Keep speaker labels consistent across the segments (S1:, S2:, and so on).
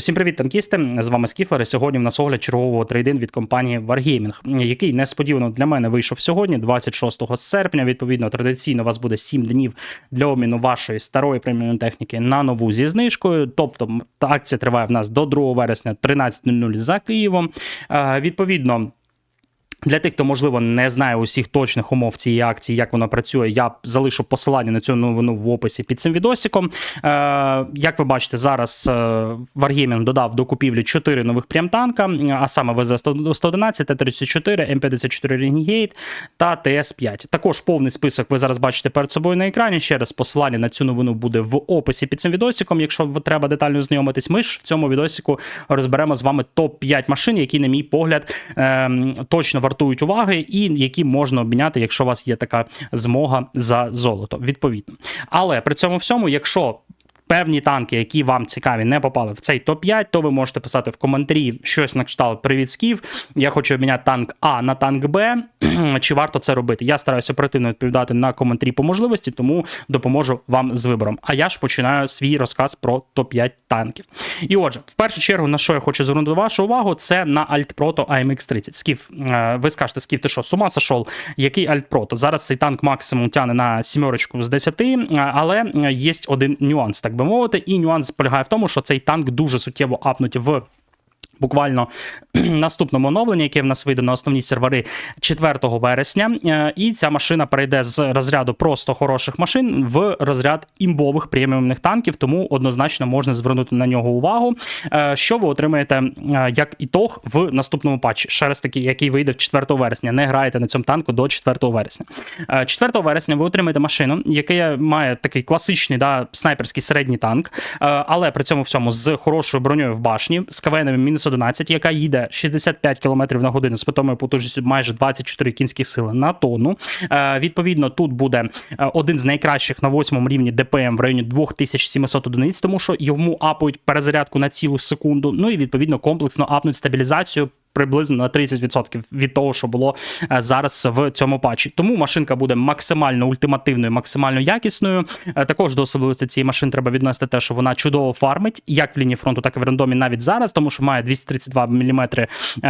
S1: Усім привіт, танкісти! З вами Скіфлер. Сьогодні в нас огляд чергового трейдин від компанії Wargaming, який несподівано для мене вийшов сьогодні, 26 серпня. Відповідно, традиційно у вас буде 7 днів для обміну вашої старої преміум техніки на нову зі знижкою. Тобто акція триває в нас до 2 вересня 13.00 за Києвом. Е, Відповідно. Для тих, хто можливо не знає усіх точних умов цієї акції, як вона працює, я залишу посилання на цю новину в описі під цим відосиком. Е, як ви бачите, зараз е, Wargaming додав до купівлі 4 нових прям-танка, а саме ВЗ-111, Т-34, М54 Renegade та ТС-5. Також повний список ви зараз бачите перед собою на екрані. Ще раз посилання на цю новину буде в описі під цим відосиком. Якщо треба детально знайомитись, ми ж в цьому відосику розберемо з вами топ-5 машин, які, на мій погляд, е, точно вартують уваги, і які можна обміняти, якщо у вас є така змога за золото, відповідно. Але при цьому всьому, якщо певні танки, які вам цікаві, не попали в цей топ-5, то ви можете писати в коментарі щось на кшталт Привіт, Скіф. Я хочу обміняти танк А на танк Б. Чи варто це робити? Я стараюся оперативно відповідати на коментарі по можливості, тому допоможу вам з вибором. А я ж починаю свій розказ про топ-5 танків. І отже, в першу чергу, на що я хочу звернути вашу увагу, це на Альтпрото AMX 30. Скіф, е, ви скажете, Скіф, ти що, з ума сошов? Який Альтпрото? Зараз цей танк максимум тягне на сімерочку з 10, е, але є один нюанс, так би мовити. І нюанс полягає в тому, що цей танк дуже суттєво апнуть в. Буквально наступному оновленні, яке в нас вийде на основні сервери 4 вересня, Е, і ця машина перейде з розряду просто хороших машин в розряд імбових преміумних танків, тому однозначно можна звернути на нього увагу. Е, Що ви отримаєте е, як ітог в наступному патчі, ще раз таки, який вийде 4 вересня. Не граєте на цьому танку до 4 вересня. Е, 4 вересня ви отримаєте машину, яка має такий класичний да, снайперський середній танк, але при цьому всьому з хорошою броньою в башні, з КВН мінус 11, яка їде 65 км на годину з питомою потужністю майже 24 кінських сили на тонну. Е, Відповідно, тут буде е, один з найкращих на восьмому рівні ДПМ в районі 2700 одиниць, тому що йому апають перезарядку на цілу секунду. Ну і відповідно комплексно апнуть стабілізацію. Приблизно на 30% від того, що було е, зараз в цьому патчі. Тому машинка буде максимально ультимативною, максимально якісною. Е, Також до особливості цієї машини треба віднести те, що вона чудово фармить, як в лінії фронту, так і в рандомі навіть зараз, тому що має 232 мм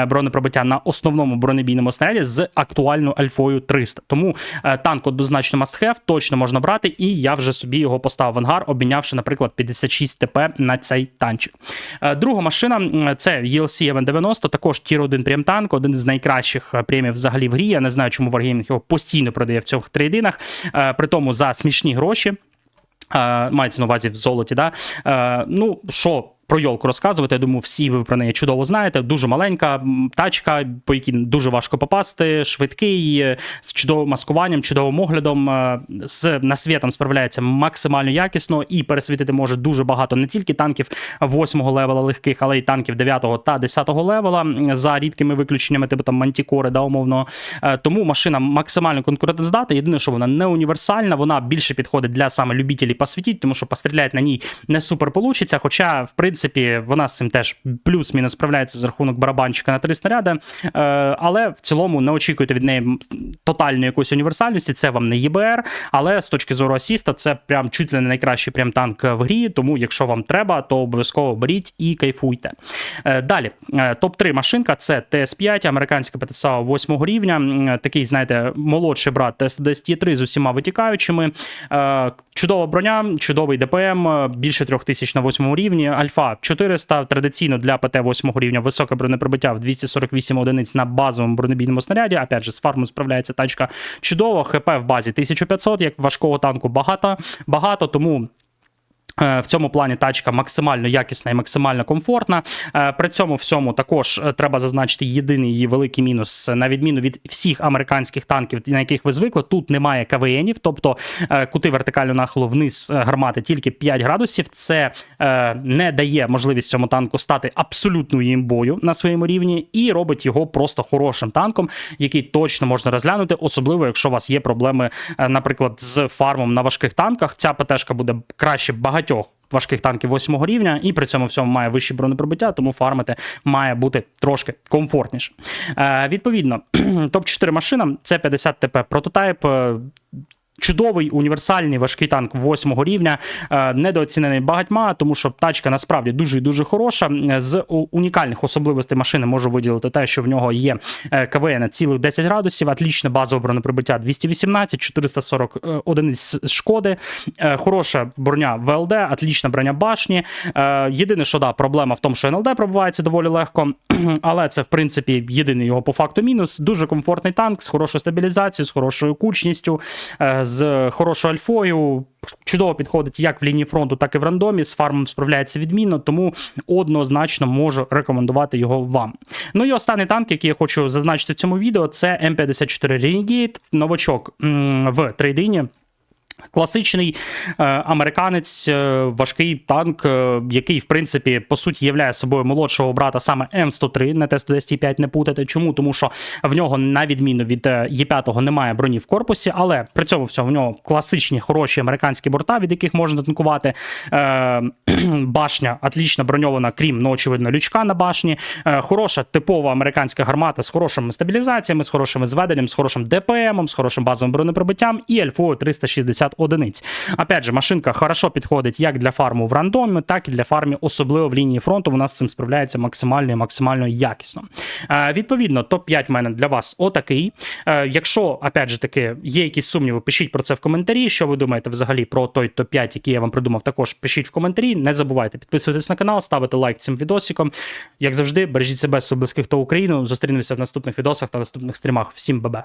S1: бронепробиття на основному бронебійному снаряді з актуальною альфою 300. Тому е, танк однозначно must have, точно можна брати, і я вже собі його поставив в ангар, обмінявши, наприклад, 56 ТП на цей танчик. Е, Друга машина це ELC M90, також тір 1 прем танк, один з найкращих е, премів взагалі в грі. Я не знаю, чому Wargaming його постійно продає в цих трейдинах, е, при тому за смішні гроші. Е, Мається на увазі в золоті, да? Ну, що про йолку розказувати. Я думаю, всі ви про неї чудово знаєте. Дуже маленька тачка, по якій дуже важко попасти, швидкий, е, з чудовим маскуванням, чудовим оглядом, е, з насвітом справляється максимально якісно і пересвітити може дуже багато не тільки танків 8-го левела легких, але й танків 9-го та 10-го левела за рідкими виключеннями, типу там мантікори, да, умовно. Е, Тому машина максимально конкурентоздатна. Єдине, що вона не універсальна, вона більше підходить для саме любителів посвітіть, тому що постріляти на ній не супер получиться. Хоча, в принципі, вона з цим теж плюс-мінус справляється за рахунок барабанчика на три снаряди. Е, Але в цілому не очікуйте від неї тотальної якоїсь універсальності. Це вам не ЄБР, але з точки зору асіста, це прям чуть ли не найкращий прям танк в грі. Тому, якщо вам треба, то обов'язково беріть і кайфуйте. Е, Далі, топ 3 машинка це ТС5, американська ПТСА 8 рівня. Такий, знаєте, молодший брат ТС-3 з усіма витікаючими. Е, Чудова броня, чудовий ДПМ, е, більше трьох тисяч на 8 рівні. Альфа 400, традиційно для ПТ 8 рівня високе бронепробиття в 248 одиниць на базовому бронебійному снаряді. Опять же, з фармом справляється тачка чудово. ХП в базі 1500, як важкого танку багато, багато тому. Е, В цьому плані тачка максимально якісна і максимально комфортна. Е, При цьому всьому також е, треба зазначити єдиний її великий мінус, на відміну від всіх американських танків, на яких ви звикли. Тут немає КВНів, тобто кути вертикально нахилу вниз гармати тільки 5 градусів. Це не дає можливість цьому танку стати абсолютною імбою на своєму рівні, і робить його просто хорошим танком, який точно можна розглянути, особливо якщо у вас є проблеми, наприклад, з фармом на важких танках. Ця ПТшка буде краще багатьох важких танків 8 рівня, і при цьому всьому має вищі бронепробиття, тому фармити має бути трошки комфортніше. Е, відповідно, топ-4 машина це 50 ТП прототайп. Е, Чудовий універсальний важкий танк восьмого рівня, е, недооцінений багатьма, тому що тачка насправді дуже дуже хороша. З унікальних особливостей машини можу виділити те, що в нього є е, КВН цілих 10 градусів, атлічне базове бронеприбиття 218, 440 е, одиниць шкоди, е, хороша броня ВЛД, атлічна броня башні. Е, Єдине, що да, проблема в тому, що НЛД пробивається доволі легко, але це в принципі єдиний його по факту мінус. Дуже комфортний танк з хорошою стабілізацією, з хорошою кучністю, е, з хорошою альфою. Чудово підходить як в лінії фронту, так і в рандомі. З фармом справляється відмінно, тому однозначно можу рекомендувати його вам. Ну і останній танк, який я хочу зазначити в цьому відео, це М54 Renegade, новачок в трейдині. Класичний е, американець, е, важкий танк, е, який, в принципі, по суті, являє собою молодшого брата саме М103, не Т-110 не путати. Чому? Тому що в нього, на відміну від е, Є5, немає броні в корпусі, але при цьому всьому в нього класичні хороші американські борта, від яких можна танкувати. Е, башня отлічно броньована, крім, ну, очевидно, лючка на башні. Е, хороша типова американська гармата з хорошими стабілізаціями, з хорошими зведенням, з хорошим ДПМом, з хорошим базовим бронеприбиттям і альфою 360 одиниць. Опять же, машинка хорошо підходить як для фарму в рандомі, так і для фарму, особливо в лінії фронту. Вона з цим справляється максимально і максимально якісно. Е, відповідно, топ-5 в мене для вас отакий. Е, якщо, опять же таки, є якісь сумніви, пишіть про це в коментарі. Що ви думаєте взагалі про той топ-5, який я вам придумав, також пишіть в коментарі. Не забувайте підписуватись на канал, ставити лайк цим відосиком. Як завжди, бережіть себе, близьких та Україну. Зустрінемося в наступних відосах та наступних стрімах. Всім бабе!